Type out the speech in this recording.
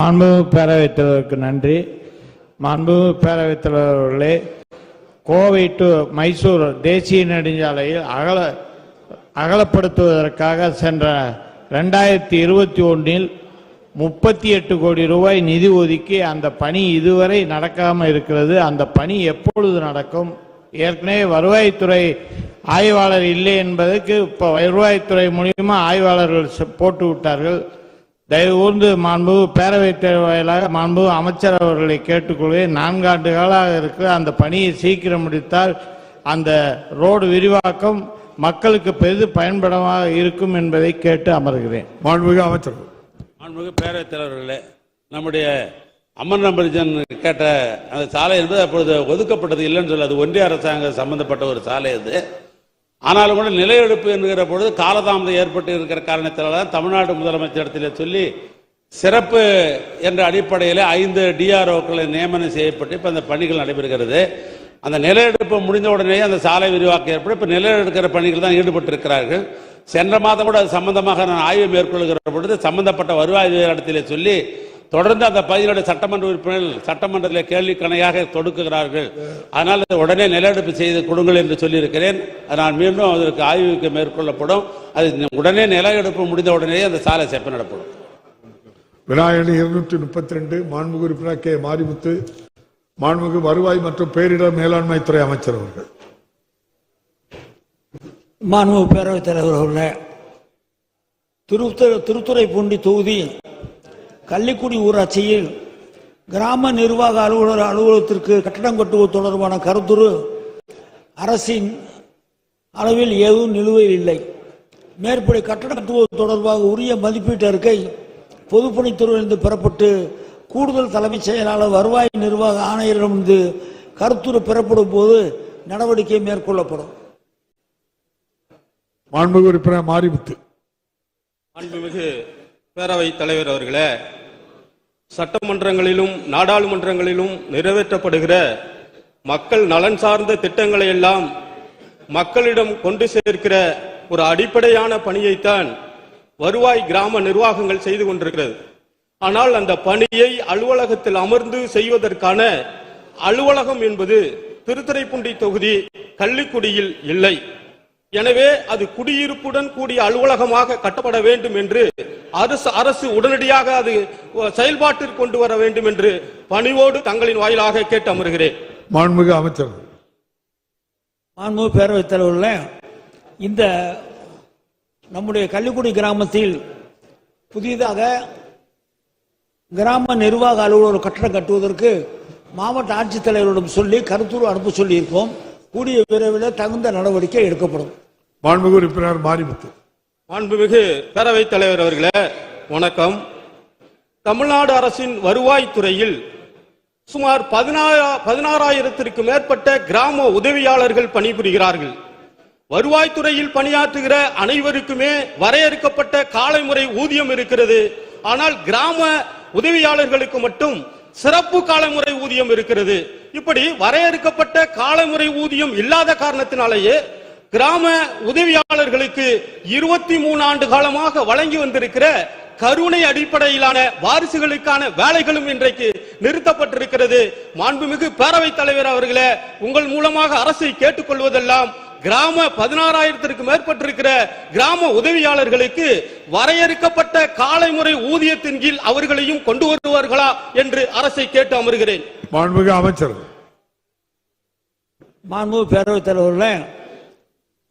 மாண்புமிகு பேரவைத் தலைவருக்கு நன்றி. மாண்புமிகு பேரவைத் தலைவர் அவர்களே கோவை டு மைசூர் தேசிய நெடுஞ்சாலையில் அகல அகலப்படுத்துவதற்காக சென்ற ரெண்டாயிரத்தி இருபத்தி ஒன்றில் முப்பத்தி எட்டு கோடி ரூபாய் நிதி ஒதுக்கி அந்த பணி இதுவரை நடக்காமல் இருக்கிறது. அந்த பணி எப்பொழுது நடக்கும்? ஏற்கனவே வருவாய்த்துறை ஆய்வாளர் இல்லை என்பதற்கு இப்போ வருவாய்த்துறை மூலியமாக ஆய்வாளர்கள் போட்டு விட்டார்கள் தயவு கூர்ந்து மாண்பு பேரவைத் வாயிலாக மாண்பு அமைச்சர் அவர்களை கேட்டுக்கொள்வேன் நான்காண்டு காலாக இருக்கிற அந்த பணியை சீக்கிரம் முடித்தால் அந்த ரோடு விரிவாக்கம் மக்களுக்கு பெரிது பயன்படமாக இருக்கும் என்பதை கேட்டு அமர்கிறேன். மாண்புமிகு அமைச்சர். மாண்புமிகு பேரவைத் தலைவர்களே நம்முடைய அம்மன் நம்பரிஜன் கேட்ட அந்த சாலை என்பது அப்பொழுது ஒதுக்கப்பட்டது இல்லைன்னு சொல்லி அது ஒன்றிய அரசாங்கம் சம்பந்தப்பட்ட ஒரு சாலை அது. ஆனாலும் கூட நிலையெடுப்பு என்கிற பொழுது காலதாமதம் ஏற்பட்டு இருக்கிற காரணத்தினால தான் தமிழ்நாடு முதலமைச்சரிடத்தில் சொல்லி சிறப்பு என்ற அடிப்படையில் ஐந்து டிஆர்ஓக்களை நியமனம் செய்யப்பட்டு இப்போ அந்த பணிகள் நடைபெறுகிறது. அந்த நிலையெடுப்பு முடிந்த உடனே அந்த சாலை விரிவாக்கம் ஏற்பட்டு இப்போ நிலையெடுக்கிற பணிகள் தான் ஈடுபட்டு இருக்கிறார்கள் சென்ற மாதம் கூட அது சம்பந்தமாக நான் ஆய்வு மேற்கொள்கிற பொழுது சம்பந்தப்பட்ட வருவாய் இடத்திலே சொல்லி தொடர்ந்து அந்த பகுதியினுடைய சட்டமன்ற உறுப்பினர்கள் சட்டமன்றத்தில் கேள்வி கணையாக தொடுக்குகிறார்கள் அதனால் இதை உடனே நிலையெடுப்பு செய்து கொடுங்கள் என்று சொல்லியிருக்கிறேன். நான் மீண்டும் அதற்கு ஆய்வுக்கு மேற்கொள்ளப்படும். அது உடனே நிலையெடுப்பு முடிந்த உடனே அந்த சாலை செப்ப நடப்படும். விநாயகன் இருநூற்றி முப்பத்தி ரெண்டு மாண்புமிகு உறுப்பினர் கே. மாரிமுத்து மாண்புமிகு வருவாய் மற்றும் பேரிடர் மேலாண்மை துறை அமைச்சர் அவர்கள். மாண்பு பேரவைத் தலைவர் அவர்களே திருத்துறை திருத்துறைப்பூண்டி தொகுதி கள்ளிக்குடி ஊராட்சியில் கிராம நிர்வாக அலுவலர் அலுவலகத்திற்கு கட்டடம் கட்டுவது தொடர்பான கருத்துரு அரசின் அளவில் எதுவும் நிலுவையில் இல்லை. மேற்படி கட்டடம் கட்டுவது தொடர்பாக உரிய மதிப்பீட்டு அறிக்கை பொதுப்பணித்துறையிலிருந்து பெறப்பட்டு கூடுதல் தலைமைச் செயலாளர் வருவாய் நிர்வாக ஆணையரிடமிருந்து கருத்துரு பெறப்படும் போது நடவடிக்கை மேற்கொள்ளப்படும். மாண்புமிகு உறுப்பினர் மாரிமுத்து. மாண்புமிகு பேரவைத் தலைவர் அவர்களே சட்டமன்றங்களிலும் நாடாளுமன்றங்களிலும் நிறைவேற்றப்படுகிற மக்கள் நலன் சார்ந்த திட்டங்களை எல்லாம் மக்களிடம் கொண்டு சேர்க்கிற ஒரு அடிப்படையான பணியைத்தான் வருவாய் கிராம நிர்வாகங்கள் செய்து கொண்டிருக்கிறது. ஆனால் அந்த பணியை அலுவலகத்தில் அமர்ந்து செய்வதற்கான அலுவலகம் என்பது திருத்துறைப்பூண்டி தொகுதி கள்ளிக்குடியில் இல்லை. எனவே அது குடியிருப்புடன் கூடிய அலுவலகமாக கட்டப்பட வேண்டும் என்று அரசு அரசு உடனடியாக அது செயல்பாட்டிற்கு கொண்டு வர வேண்டும் என்று பணிவோடு தங்களின் வாயிலாக கேட்டு அமர்கிறேன் மாண்புமிகு அமைச்சர். மாண்பு பேரவைத் தலைவர்களே இந்த நம்முடைய கள்ளிக்குடி கிராமத்தில் புதிதாக கிராம நிர்வாக அலுவலர் கட்டடம் கட்டுவதற்கு மாவட்ட ஆட்சித்தலைவரிடம் சொல்லி கருத்துரு அனுப்ப சொல்லியிருக்கோம். கூடிய விரைவில் தகுந்த நடவடிக்கை எடுக்கப்படும். மாண்புமிகு உறுப்பினர் மாரிமுத்து. மாண்புமிகு பேரவைத் தலைவர் அவர்களே வணக்கம். தமிழ்நாடு அரசின் வருவாய்த்துறையில் சுமார் பதினாறு பதினாறாயிரத்திற்கு மேற்பட்ட கிராம உதவியாளர்கள் பணிபுரிகிறார்கள். வருவாய்த்துறையில் பணியாற்றுகிற அனைவருக்குமே வரையறுக்கப்பட்ட காலை முறை ஊதியம் இருக்கிறது. ஆனால் கிராம உதவியாளர்களுக்கு மட்டும் சிறப்பு காலமுறை ஊதியம் இருக்கிறது. இப்படி வரையறுக்கப்பட்ட காலமுறை ஊதியம் இல்லாத காரணத்தினாலேயே கிராம உதவியாளர்களுக்கு இருபத்தி மூணு ஆண்டு காலமாக வழங்கி வந்திருக்கிற கருணை அடிப்படையிலான வாரிசுகளுக்கான வேலைகளும் இன்றைக்கு நிறுத்தப்பட்டிருக்கிறது. மாண்புமிகு பேரவைத் தலைவர் அவர்களே உங்கள் மூலமாக அரசை கேட்டுக்கொள்வதெல்லாம் கிராம பதினாறாயிரத்திற்கு மேற்பட்டிருக்கிற கிராம உதவியாளர்களுக்கு வரையறுக்கப்பட்ட காலை முறை ஊதியத்தின் கீழ் அவர்களையும் கொண்டு வருவார்களா என்று அரசை கேட்டு அமர்கிறேன். மாண்புமிகு அமைச்சர். மாண்பு பேரவைத் தலைவர்களே